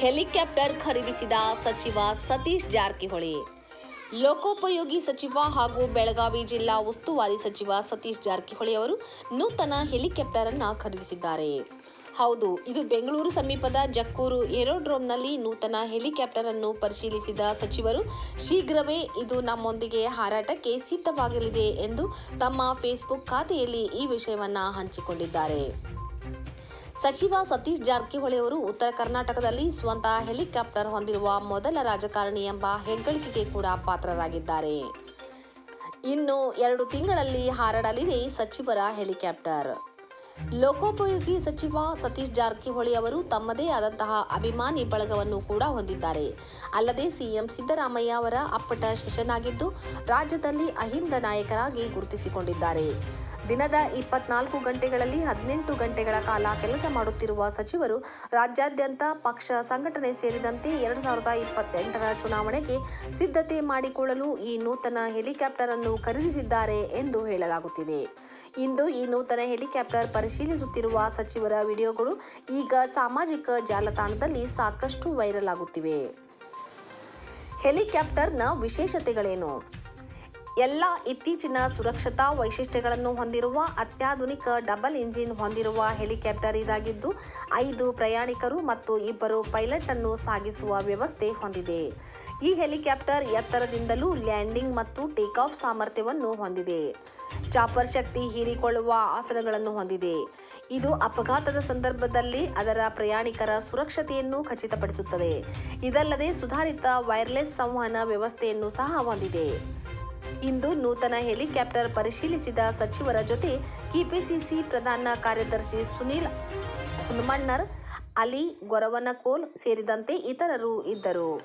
Helicopter ಖರೀದಿಸಿದ ಸಚಿವ ಸತೀಶ್ ಜಾರಕಿಹೊಳಿ. ಲೋಕೋಪಯೋಗಿ ಸಚಿವ ಹಾಗೂ ಬೆಳಗಾವಿ ಜಿಲ್ಲಾ ಉಸ್ತುವಾರಿ ಸಚಿವ ಸತೀಶ್ ಜಾರಕಿಹೊಳಿ ಅವರು ನೂತನ ಹೆಲಿಕಾಪ್ಟರ್ ಅನ್ನು ಖರೀದಿಸಿದ್ದಾರೆ. ಹೌದು, ಇದು ಬೆಂಗಳೂರು ಸಮೀಪದ ಜಕ್ಕೂರು ಏರೋಡ್ರೋಮ್ನಲ್ಲಿ ನೂತನ ಹೆಲಿಕಾಪ್ಟರ್ ಅನ್ನು ಪರಿಶೀಲಿಸಿದ ಸಚಿವರು, ಶೀಘ್ರವೇ ಇದು ನಮ್ಮೊಂದಿಗೆ ಹಾರಾಟಕ್ಕೆ ಸಿದ್ಧವಾಗಲಿದೆ ಎಂದು ತಮ್ಮ ಫೇಸ್ಬುಕ್ ಖಾತೆಯಲ್ಲಿ ಈ ವಿಷಯವನ್ನು ಹಂಚಿಕೊಂಡಿದ್ದಾರೆ. ಸಚಿವ ಸತೀಶ್ ಜಾರಕಿಹೊಳಿ ಅವರು ಉತ್ತರ ಕರ್ನಾಟಕದಲ್ಲಿ ಸ್ವಂತ ಹೆಲಿಕಾಪ್ಟರ್ ಹೊಂದಿರುವ ಮೊದಲ ರಾಜಕಾರಣಿ ಎಂಬ ಹೆಗ್ಗಳಿಕೆಗೆ ಕೂಡ ಪಾತ್ರರಾಗಿದ್ದಾರೆ. ಇನ್ನು ಎರಡು ತಿಂಗಳಲ್ಲಿ ಹಾರಾಡಲಿದೆ ಸಚಿವರ ಹೆಲಿಕಾಪ್ಟರ್. ಲೋಕೋಪಯೋಗಿ ಸಚಿವ ಸತೀಶ್ ಜಾರಕಿಹೊಳಿ ಅವರು ತಮ್ಮದೇ ಆದಂತಹ ಅಭಿಮಾನಿ ಬಳಗವನ್ನು ಕೂಡ ಹೊಂದಿದ್ದಾರೆ. ಅಲ್ಲದೆ ಸಿಎಂ ಸಿದ್ದರಾಮಯ್ಯ ಅವರ ಅಪ್ಪಟ ಶಿಷ್ಯನಾಗಿದ್ದು ರಾಜ್ಯದಲ್ಲಿ ಅಹಿಂದ ನಾಯಕರಾಗಿ ಗುರುತಿಸಿಕೊಂಡಿದ್ದಾರೆ. ದಿನದ ಇಪ್ಪತ್ನಾಲ್ಕು ಗಂಟೆಗಳಲ್ಲಿ ಹದಿನೆಂಟು ಗಂಟೆಗಳ ಕಾಲ ಕೆಲಸ ಮಾಡುತ್ತಿರುವ ಸಚಿವರು ರಾಜ್ಯಾದ್ಯಂತ ಪಕ್ಷ ಸಂಘಟನೆ ಸೇರಿದಂತೆ ಎರಡು ಸಾವಿರದ ಇಪ್ಪತ್ತೆಂಟರ ಚುನಾವಣೆಗೆ ಸಿದ್ಧತೆ ಮಾಡಿಕೊಳ್ಳಲು ಈ ನೂತನ ಹೆಲಿಕಾಪ್ಟರ್ ಅನ್ನು ಖರೀದಿಸಿದ್ದಾರೆ ಎಂದು ಹೇಳಲಾಗುತ್ತಿದೆ. ಇಂದು ಈ ನೂತನ ಹೆಲಿಕಾಪ್ಟರ್ ಪರಿಶೀಲಿಸುತ್ತಿರುವ ಸಚಿವರ ವಿಡಿಯೋಗಳು ಈಗ ಸಾಮಾಜಿಕ ಜಾಲತಾಣದಲ್ಲಿ ಸಾಕಷ್ಟು ವೈರಲ್ ಆಗುತ್ತಿವೆ. ಹೆಲಿಕಾಪ್ಟರ್ನ ವಿಶೇಷತೆಗಳೇನು? ಎಲ್ಲ ಇತ್ತೀಚಿನ ಸುರಕ್ಷತಾ ವೈಶಿಷ್ಟ್ಯಗಳನ್ನು ಹೊಂದಿರುವ, ಅತ್ಯಾಧುನಿಕ ಡಬಲ್ ಇಂಜಿನ್ ಹೊಂದಿರುವ ಹೆಲಿಕಾಪ್ಟರ್ ಇದಾಗಿದ್ದು, ಐದು ಪ್ರಯಾಣಿಕರು ಮತ್ತು ಇಬ್ಬರು ಪೈಲಟ್ ಅನ್ನು ಸಾಗಿಸುವ ವ್ಯವಸ್ಥೆ ಹೊಂದಿದೆ. ಈ ಹೆಲಿಕಾಪ್ಟರ್ ಎತ್ತರದಿಂದಲೂ ಲ್ಯಾಂಡಿಂಗ್ ಮತ್ತು ಟೇಕ್ ಆಫ್ ಸಾಮರ್ಥ್ಯವನ್ನು ಹೊಂದಿದೆ. ಚಾಪರ್ ಶಕ್ತಿ ಹೀರಿಕೊಳ್ಳುವ ಆಸನಗಳನ್ನು ಹೊಂದಿದೆ. ಇದು ಅಪಘಾತದ ಸಂದರ್ಭದಲ್ಲಿ ಅದರ ಪ್ರಯಾಣಿಕರ ಸುರಕ್ಷತೆಯನ್ನು ಖಚಿತಪಡಿಸುತ್ತದೆ. ಇದಲ್ಲದೆ ಸುಧಾರಿತ ವೈರ್ಲೆಸ್ ಸಂವಹನ ವ್ಯವಸ್ಥೆಯನ್ನು ಸಹ ಹೊಂದಿದೆ. ಇಂದು ನೂತನ ಹೆಲಿಕಾಪ್ಟರ್ ಪರಿಶೀಲಿಸಿದ ಸಚಿವರ ಜೊತೆ ಕೆಪಿಸಿಸಿ ಪ್ರಧಾನ ಕಾರ್ಯದರ್ಶಿ ಸುನೀಲ್ ಹುನ್ಮಣ್ಣರ್, ಅಲಿ ಗೊರವನಕೋಲ್ ಸೇರಿದಂತೆ ಇತರರು ಇದ್ದರು.